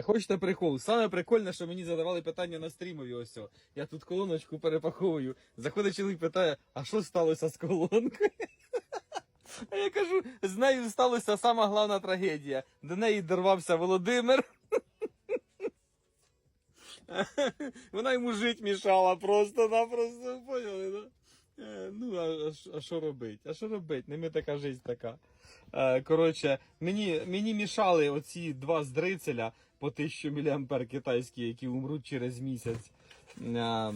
Хочете прикол? Саме прикольне, що мені задавали питання на стрімові ось. о. Я тут колоночку перепаховую. Заходить чоловік питає, а що сталося з колонкою? А я кажу, з нею сталася сама головна трагедія. До неї дорвався Володимир. Вона йому жить мішала просто-напросто, Ну, а, що робить? А що робить? Не ми така жизнь така. Е, коротше, мені, мені мішали оці два здрицеля по 1000 мА китайські, які умруть через місяць. Е,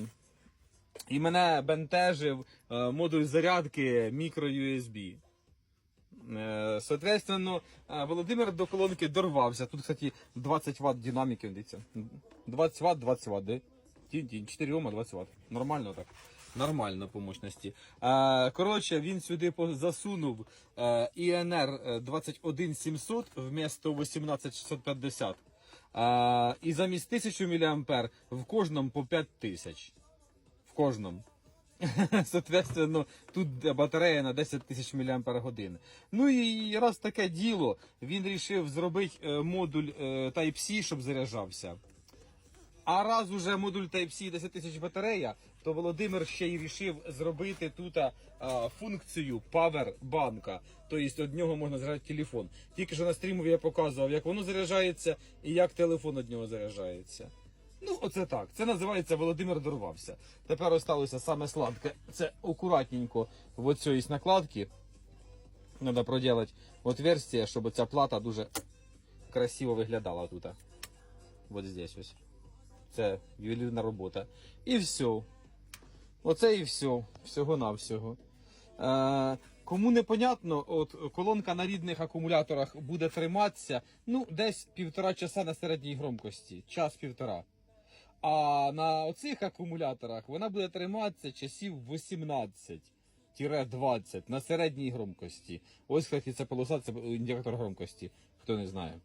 і мене бентежив е, модуль зарядки. Е, Соответственно, Володимир до колонки дорвався. Тут, кстати, 20 Вт дивіться. 20 Вт, 20 Вт? Тінь-тінь, 4 Ома, 20 Вт. Нормально так. Нормально по мощності. Е, коротше, він сюди засунув е, INR 21700 вмісто 18650. Е, і замість 1000 мА в кожному по 5000. В кожному. Соответственно, тут батарея на 10 тисяч мАч. Ну і раз таке діло, він вирішив зробити е, модуль е, Type-C, щоб заряджався. А раз уже модуль Type-C 10 тисяч батарея, то Володимир ще й вирішив зробити тут а, функцію Power банка. Тобто від нього можна заряджати телефон. Тільки що на стрімові я показував, як воно заряджається і як телефон від нього заряджається. Ну, оце так. Це називається Володимир дорвався. Тепер осталося саме сладке. Це акуратненько в оцій накладці. Треба проділити отверстие, щоб ця плата дуже красиво виглядала тут. От здесь ось. Це ювелірна робота. І все. Оце і все. Всього-навсього. Е, кому непонятно, от колонка на рідних акумуляторах буде триматися ну, десь півтора часа на середній громкості. Час-півтора. А на оцих акумуляторах вона буде триматися часів 18-20 на середній громкості. Ось, кстати, ця полоса це індикатор громкості, хто не знає.